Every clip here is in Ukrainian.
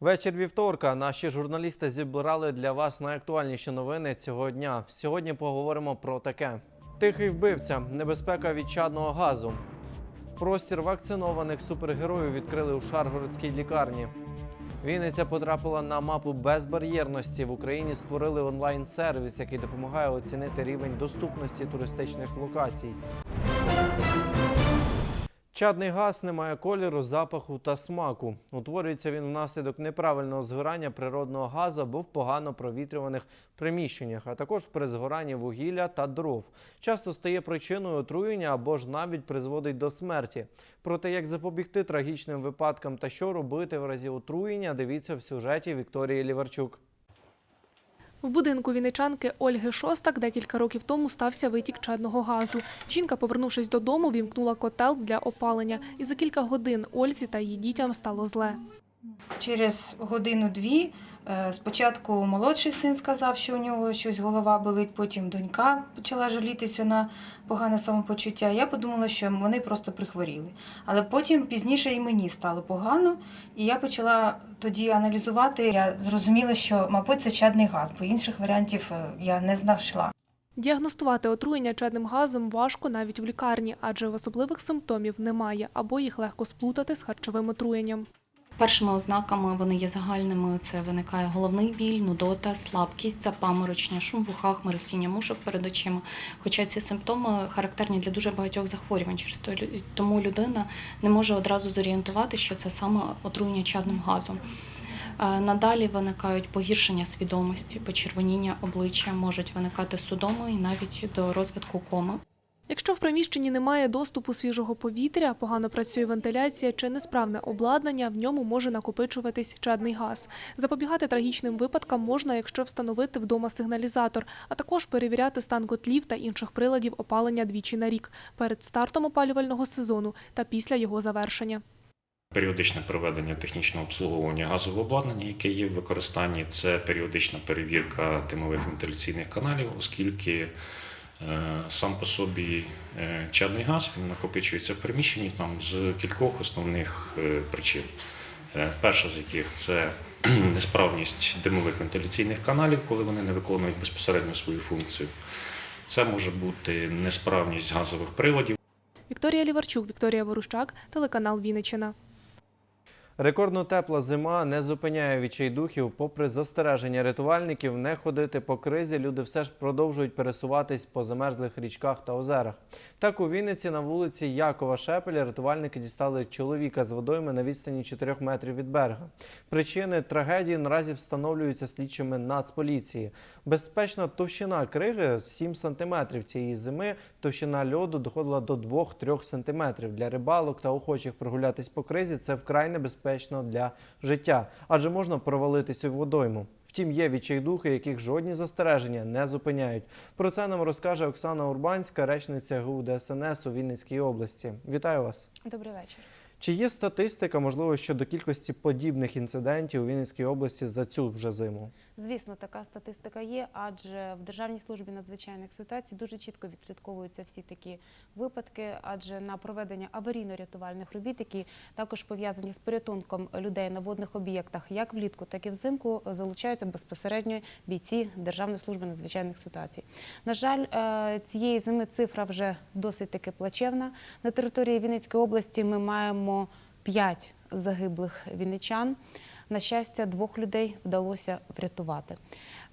Вечір вівторка. Наші журналісти зібрали для вас найактуальніші новини цього дня. Сьогодні поговоримо про таке: тихий вбивця, небезпека від чадного газу. Простір вакцинованих супергероїв відкрили у Шаргородській лікарні. Вінниця потрапила на мапу безбар'єрності. В Україні створили онлайн-сервіс, який допомагає оцінити рівень доступності туристичних локацій. Чадний газ не має кольору, запаху та смаку. Утворюється він внаслідок неправильного згорання природного газу або в погано провітрюваних приміщеннях, а також при згоранні вугілля та дров. Часто стає причиною отруєння або ж навіть призводить до смерті. Про те, як запобігти трагічним випадкам та що робити в разі отруєння, дивіться в сюжеті Вікторії Ліварчук. В будинку віничанки Ольги Шостак декілька років тому стався витік чадного газу. Жінка, повернувшись додому, вімкнула котел для опалення, і за кілька годин Ользі та її дітям стало зле. Через годину-дві спочатку молодший син сказав, що у нього щось голова болить, потім донька почала жалітися на погане самопочуття. Я подумала, що вони просто прихворіли. Але потім пізніше і мені стало погано, і я почала тоді аналізувати. Я зрозуміла, що, мабуть, це чадний газ, бо інших варіантів е, я не знайшла. Діагностувати отруєння чадним газом важко навіть в лікарні, адже в особливих симптомів немає або їх легко сплутати з харчовим отруєнням. Першими ознаками вони є загальними. Це виникає головний біль, нудота, слабкість, запаморочення, шум в ухах, мерехтіння мушок перед очима. Хоча ці симптоми характерні для дуже багатьох захворювань, через то тому людина не може одразу зорієнтувати, що це саме отруєння чадним газом. Е, Надалі виникають погіршення свідомості, почервоніння обличчя, можуть виникати судоми і навіть до розвитку коми. Якщо в приміщенні немає доступу свіжого повітря, погано працює вентиляція чи несправне обладнання, в ньому може накопичуватись чадний газ. Запобігати трагічним випадкам можна, якщо встановити вдома сигналізатор, а також перевіряти стан котлів та інших приладів опалення двічі на рік перед стартом опалювального сезону та після його завершення. Періодичне проведення технічного обслуговування газового обладнання, яке є в використанні, це періодична перевірка димових вентиляційних каналів, оскільки сам по собі е, чадний газ він накопичується в приміщенні там з кількох основних е, причин. Е, Перша з яких це несправність димових вентиляційних каналів, коли вони не виконують безпосередньо свою функцію. Це може бути несправність газових приладів. Вікторія Ліварчук, Вікторія Ворущак, телеканал Вінниччина. Рекордно тепла зима не зупиняє відчайдухів. Попри застереження рятувальників не ходити по кризі, люди все ж продовжують пересуватись по замерзлих річках та озерах. Так у Вінниці на вулиці Якова Шепеля рятувальники дістали чоловіка з водойми на відстані 4 метрів від берега. Причини трагедії наразі встановлюються слідчими Нацполіції. Безпечна товщина криги 7 сантиметрів цієї зими. Товщина льоду доходила до 2-3 сантиметрів. Для рибалок та охочих прогулятись по кризі це вкрай небезпечно для життя, адже можна провалитися в водойму. Втім, є відчайдухи, яких жодні застереження не зупиняють. Про це нам розкаже Оксана Урбанська, речниця ГУ ДСНС у Вінницькій області. Вітаю вас. Добрий вечір. Чи є статистика, можливо, щодо кількості подібних інцидентів у Вінницькій області за цю вже зиму? Звісно, така статистика є, адже в Державній службі надзвичайних ситуацій дуже чітко відслідковуються всі такі випадки, адже на проведення аварійно-рятувальних робіт, які також пов'язані з порятунком людей на водних об'єктах, як влітку, так і взимку, залучаються безпосередньо бійці Державної служби надзвичайних ситуацій. На жаль, е, цієї зими цифра вже досить таки плачевна. На території Вінницької області ми маємо п'ять загиблих вінничан. На щастя, двох людей вдалося врятувати.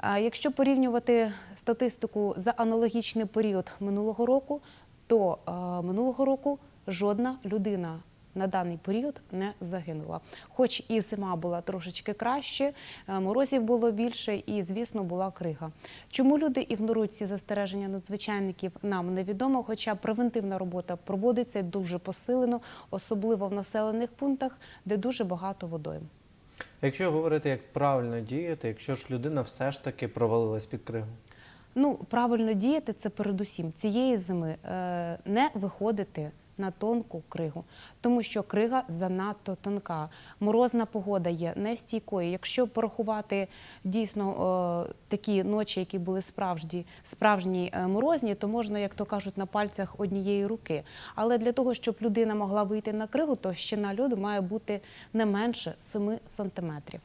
Якщо порівнювати статистику за аналогічний період минулого року, то е, минулого року жодна людина на даний період не загинула. Хоч і зима була трошечки краще, е, морозів було більше і, звісно, була крига. Чому люди ігнорують ці застереження надзвичайників, нам невідомо, хоча превентивна робота проводиться дуже посилено, особливо в населених пунктах, де дуже багато водойм. Якщо говорити, як правильно діяти, якщо ж людина все ж таки провалилась під кригу? Ну, правильно діяти це передусім цієї зими е, не виходити на тонку кригу, тому що крига занадто тонка. Морозна погода є нестійкою. Якщо порахувати дійсно е, такі ночі, які були справжні, справжні е, морозні, то можна, як то кажуть, на пальцях однієї руки. Але для того, щоб людина могла вийти на кригу, то щина льоду має бути не менше 7 сантиметрів.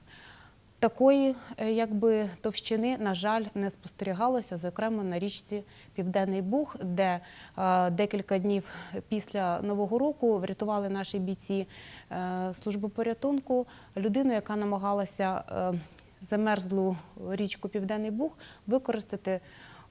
Такої е, якби товщини, на жаль, не спостерігалося, зокрема на річці Південний Буг, де е, декілька днів після Нового року врятували наші бійці е, служби порятунку людину, яка намагалася замерзлу річку Південний Буг використати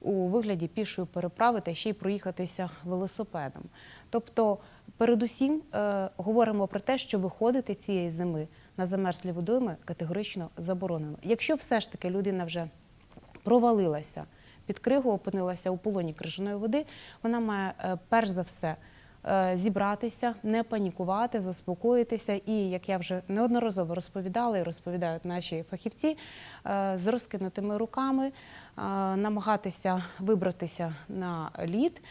у вигляді пішої переправи та ще й проїхатися велосипедом. Тобто, передусім е, говоримо про те, що виходити цієї зими на замерзлі водойми категорично заборонено. Якщо все ж таки людина вже провалилася під кригу, опинилася у полоні крижаної води, вона має е, перш за все е, зібратися, не панікувати, заспокоїтися і, як я вже неодноразово розповідала і розповідають наші фахівці, е, з розкинутими руками е, намагатися вибратися на лід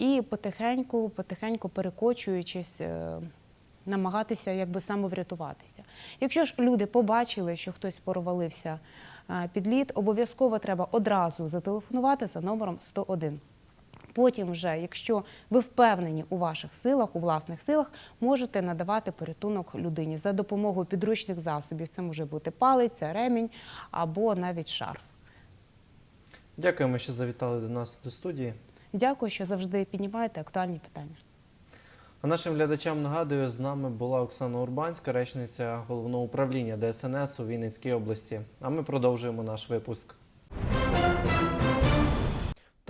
і потихеньку, потихеньку перекочуючись. е, намагатися якби самоврятуватися. Якщо ж люди побачили, що хтось провалився е, під лід, обов'язково треба одразу зателефонувати за номером 101. Потім, вже, якщо ви впевнені у ваших силах, у власних силах, можете надавати порятунок людині за допомогою підручних засобів. Це може бути палиця, ремінь або навіть шарф. Дякуємо, що завітали до нас до студії. Дякую, що завжди піднімаєте актуальні питання. А нашим глядачам нагадую, з нами була Оксана Урбанська, речниця головного управління ДСНС у Вінницькій області. А ми продовжуємо наш випуск.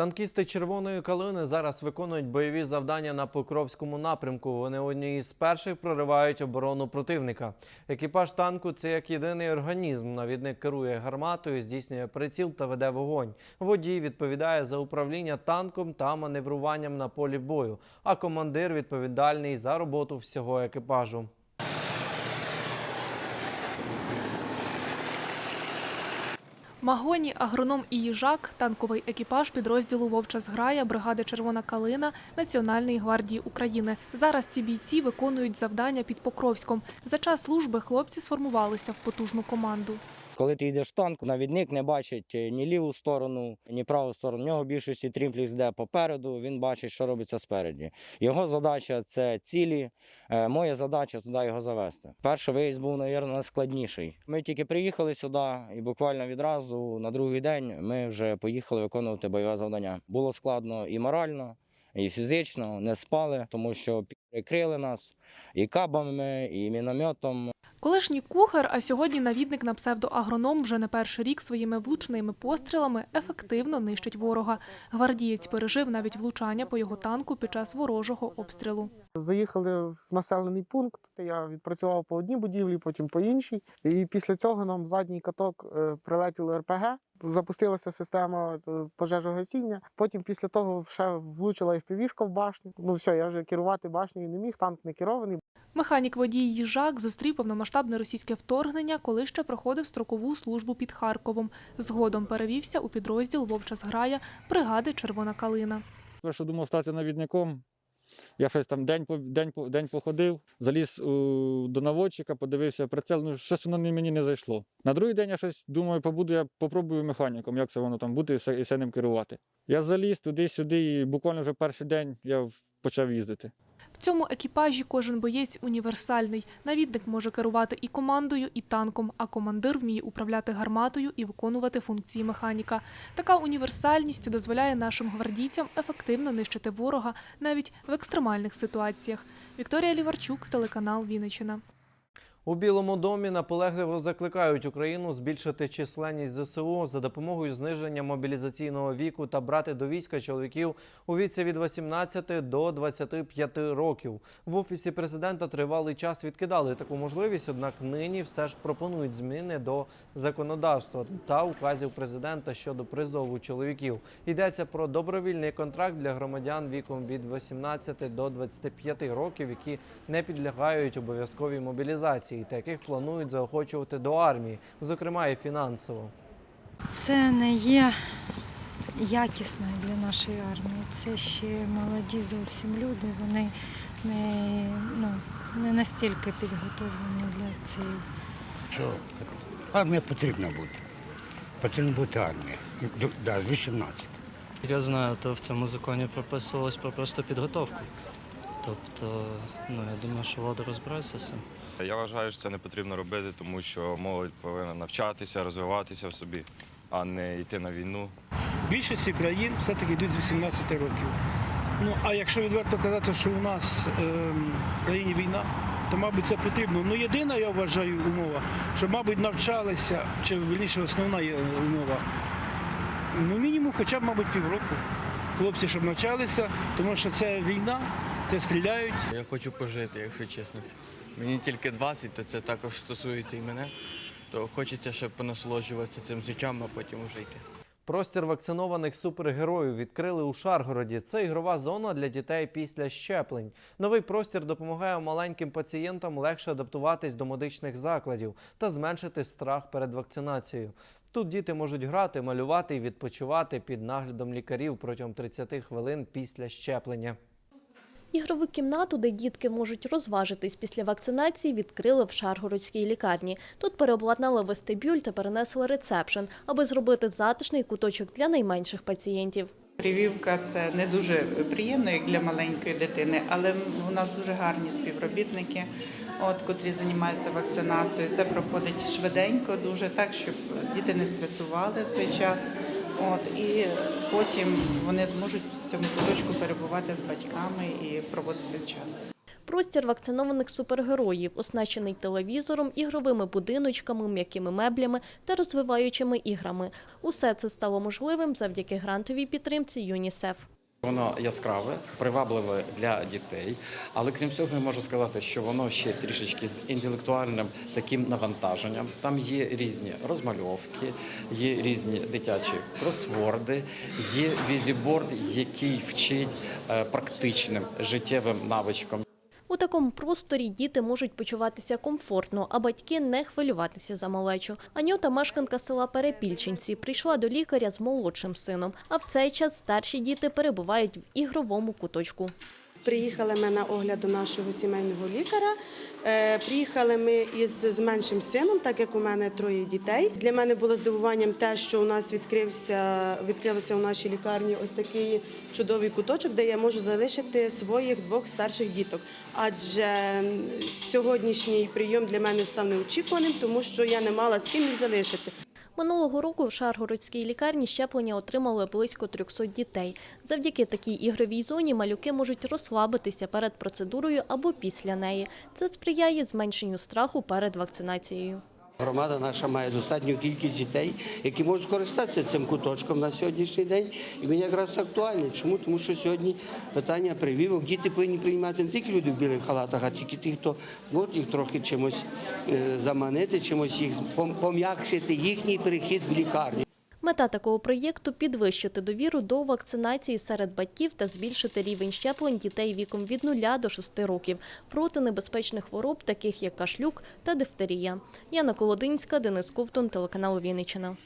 Танкісти Червоної калини зараз виконують бойові завдання на Покровському напрямку. Вони одні з перших проривають оборону противника. Екіпаж танку це як єдиний організм. Навідник керує гарматою, здійснює приціл та веде вогонь. Водій відповідає за управління танком та маневруванням на полі бою. А командир відповідальний за роботу всього екіпажу. Магоні, агроном і їжак, танковий екіпаж підрозділу Вовча зграя бригади Червона калина Національної гвардії України. Зараз ці бійці виконують завдання під Покровськом. За час служби хлопці сформувалися в потужну команду. Коли ти йдеш в танк, навідник не бачить е, ні ліву сторону, ні праву сторону. У нього більшості трімплікс йде попереду, він бачить, що робиться спереді. Його задача це цілі. е, Моя задача туди його завести. Перший виїзд був, мабуть, найскладніший. Ми тільки приїхали сюди, і буквально відразу на другий день ми вже поїхали виконувати бойове завдання. Було складно і морально, і фізично, не спали, тому що прикрили нас і кабами, і мінометом. Колишній кухар, а сьогодні навідник на псевдоагроном вже не перший рік своїми влучними пострілами ефективно нищить ворога. Гвардієць пережив навіть влучання по його танку під час ворожого обстрілу. Заїхали в населений пункт. Я відпрацював по одній будівлі, потім по іншій. І після цього нам в задній каток е, прилетіли РПГ. Запустилася система е, пожежогасіння. Потім після того ще влучила і в башню. Ну все, я вже керувати башнею не міг, танк не керований. Механік водій їжак зустрів повномасштабне російське вторгнення, коли ще проходив строкову службу під Харковом. Згодом перевівся у підрозділ Вовча зграя бригади Червона калина. Перше думав стати навідником. Я щось там день, день, день походив, заліз у, до наводчика, подивився прицел, ну щось воно мені не зайшло. На другий день я щось думаю, побуду, я попробую механіком, як це воно там бути і все, і все ним керувати. Я заліз туди-сюди, і буквально вже перший день я почав їздити. Цьому екіпажі кожен боєць універсальний. Навідник може керувати і командою, і танком, а командир вміє управляти гарматою і виконувати функції механіка. Така універсальність дозволяє нашим гвардійцям ефективно нищити ворога навіть в екстремальних ситуаціях. Вікторія Ліварчук, телеканал Вінниччина. У Білому домі наполегливо закликають Україну збільшити численність ЗСУ за допомогою зниження мобілізаційного віку та брати до війська чоловіків у віці від 18 до 25 років. В офісі президента тривалий час відкидали таку можливість, однак нині все ж пропонують зміни до законодавства та указів президента щодо призову чоловіків. Йдеться про добровільний контракт для громадян віком від 18 до 25 років, які не підлягають обов'язковій мобілізації. Та яких планують заохочувати до армії, зокрема і фінансово. Це не є якісною для нашої армії. Це ще молоді зовсім люди. Вони не, ну, не настільки підготовлені для цієї. Що армія потрібна бути. Потрібна бути армія. Да, 18. Я знаю, то в цьому законі прописувалось про просто підготовку. Тобто, ну я думаю, що влада розбирається з цим. Я вважаю, що це не потрібно робити, тому що молодь повинна навчатися, розвиватися в собі, а не йти на війну. більшості країн все-таки йдуть з 18 років. Ну а якщо відверто казати, що у нас ем, в країні війна, то мабуть це потрібно. Ну єдина, я вважаю, умова, щоб, мабуть, навчалися, чи вірніше основна є умова. Ну, мінімум, хоча б, мабуть, півроку. Хлопці, щоб навчалися, тому що це війна, це стріляють. Я хочу пожити, якщо чесно. Мені тільки 20, то це також стосується і мене. То хочеться ще понасолоджуватися цим життям, а потім уже йти. Простір вакцинованих супергероїв відкрили у Шаргороді. Це ігрова зона для дітей після щеплень. Новий простір допомагає маленьким пацієнтам легше адаптуватись до медичних закладів та зменшити страх перед вакцинацією. Тут діти можуть грати, малювати і відпочивати під наглядом лікарів протягом 30 хвилин після щеплення. Ігрову кімнату, де дітки можуть розважитись після вакцинації, відкрили в Шаргородській лікарні. Тут переобладнали вестибюль та перенесли рецепшн, аби зробити затишний куточок для найменших пацієнтів. Прививка це не дуже приємно, як для маленької дитини, але у нас дуже гарні співробітники, от, котрі займаються вакцинацією. Це проходить швиденько, дуже так, щоб діти не стресували в цей час. От, і потім вони зможуть в цьому куточку перебувати з батьками і проводити час. Простір вакцинованих супергероїв, оснащений телевізором, ігровими будиночками, м'якими меблями та розвиваючими іграми. Усе це стало можливим завдяки грантовій підтримці ЮНІСЕФ. Воно яскраве, привабливе для дітей, але крім цього, я можу сказати, що воно ще трішечки з інтелектуальним таким навантаженням. Там є різні розмальовки, є різні дитячі кросворди, є візіборд, який вчить е, практичним життєвим навичкам. У такому просторі діти можуть почуватися комфортно, а батьки не хвилюватися за малечу. Анюта, мешканка села Перепільчинці, прийшла до лікаря з молодшим сином. А в цей час старші діти перебувають в ігровому куточку. Приїхали ми на огляд до нашого сімейного лікаря. Е, Приїхали ми із з меншим сином, так як у мене троє дітей. Для мене було здивуванням те, що у нас відкрився відкрився у нашій лікарні ось такий чудовий куточок, де я можу залишити своїх двох старших діток. Адже сьогоднішній прийом для мене став неочікуваним, тому що я не мала з ким їх залишити. Минулого року в Шаргородській лікарні щеплення отримали близько 300 дітей. Завдяки такій ігровій зоні малюки можуть розслабитися перед процедурою або після неї. Це сприяє зменшенню страху перед вакцинацією. Громада наша має достатню кількість дітей, які можуть скористатися цим куточком на сьогоднішній день. І він якраз актуальний. Чому? Тому що сьогодні питання прививок діти повинні приймати не тільки люди в білих халатах, а тільки ті, хто може їх трохи чимось е, заманити, чимось їх пом- пом'якшити їхній перехід в лікарню. Мета такого проєкту підвищити довіру до вакцинації серед батьків та збільшити рівень щеплень дітей віком від 0 до 6 років проти небезпечних хвороб, таких як кашлюк та дифтерія. Яна Колодинська, Денис Ковтун, телеканал Вінниччина.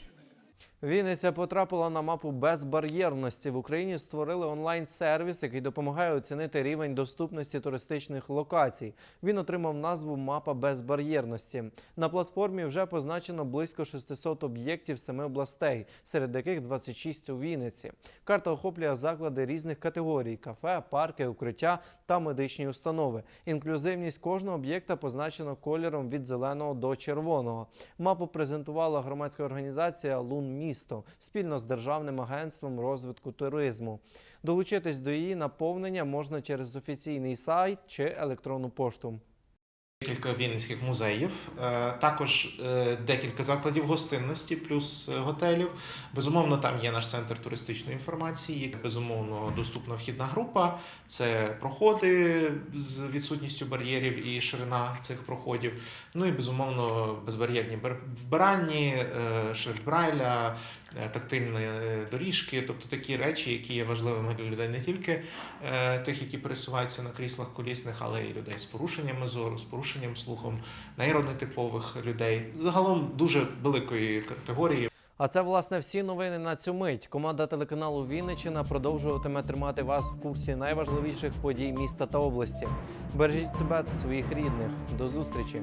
Вінниця потрапила на мапу безбар'єрності. В Україні створили онлайн-сервіс, який допомагає оцінити рівень доступності туристичних локацій. Він отримав назву Мапа безбар'єрності. На платформі вже позначено близько 600 об'єктів семи областей, серед яких 26 у Вінниці. Карта охоплює заклади різних категорій: кафе, парки, укриття та медичні установи. Інклюзивність кожного об'єкта позначено кольором від зеленого до червоного. Мапу презентувала громадська організація Лун місто спільно з Державним агентством розвитку туризму. Долучитись до її наповнення можна через офіційний сайт чи електронну пошту. Декілька вінницьких музеїв, е, також е, декілька закладів гостинності, плюс е, готелів. Безумовно, там є наш центр туристичної інформації. Безумовно, доступна вхідна група. Це проходи з відсутністю бар'єрів і ширина цих проходів. Ну і безумовно безбар'єрні вбиральні, шрифт Брайля, тактильні е, доріжки, тобто такі речі, які є важливими для людей не тільки е, тих, які пересуваються на кріслах колісних, але й людей з порушеннями зору, з порушенням слухом, нейронетипових людей. Загалом дуже великої категорії. А це власне всі новини на цю мить. Команда телеканалу Вінниччина продовжуватиме тримати вас в курсі найважливіших подій міста та області. Бережіть себе та своїх рідних. До зустрічі!